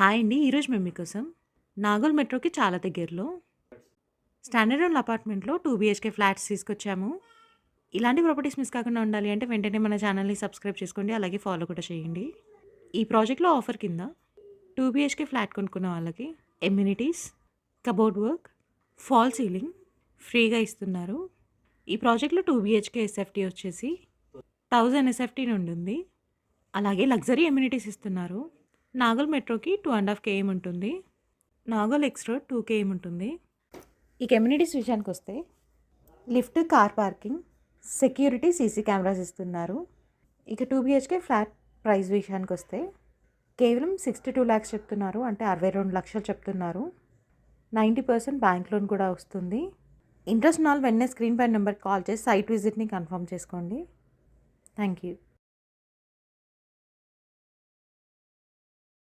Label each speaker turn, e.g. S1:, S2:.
S1: Hi అండి. ఈరోజు మేము మీకోసం నాగోల్ మెట్రోకి చాలా దగ్గరలో స్టాండర్డ్ రూల్ అపార్ట్మెంట్‌లో టూ బీహెచ్‌కే ఫ్లాట్స్ తీసుకొచ్చాము. ఇలాంటి ప్రాపర్టీస్ మిస్ కాకుండా ఉండాలి అంటే వెంటనే మన ఛానల్‌ని సబ్స్క్రైబ్ చేసుకోండి. అలాగే ఫాలో కూడా చేయండి. ఈ ప్రాజెక్ట్‌లో ఆఫర్ కింద టూ బీహెచ్‌కే ఫ్లాట్ కొనుక్కున్న వాళ్ళకి amenities, cupboard work, fall ceiling ఫ్రీగా ఇస్తున్నారు. ఈ ప్రాజెక్ట్‌లో టూ బీహెచ్‌కే ఎస్ఎఫ్టీ వచ్చేసి థౌజండ్ ఎస్ఎఫ్టీ ఉంటుంది అలాగే లగ్జరీ ఎమ్యూనిటీస్ ఇస్తున్నారు. నాగల్ మెట్రోకి టూ అండ్ హాఫ్ కేఎం ఉంటుంది. నాగల్ ఎక్స్ రోడ్ 2 కేఎం ఉంటుంది. ఈ కమ్యూనిటీస్ విషయానికి వస్తే lift, car parking, security, CC cameras ఇస్తున్నారు. ఇక టూ బీహెచ్‌కే ఫ్లాట్ ప్రైస్ విషయానికొస్తే కేవలం సిక్స్టీ టూ ల్యాక్స్ చెప్తున్నారు. అంటే 62 లక్షలు చెప్తున్నారు. 90% బ్యాంక్ లోన్ కూడా వస్తుంది. ఇంట్రెస్ట్ నాల్ వెన్నే స్క్రీన్ పై నెంబర్‌కి కాల్ చేసి సైట్ విజిట్‌ని కన్ఫర్మ్ చేసుకోండి. Thank you.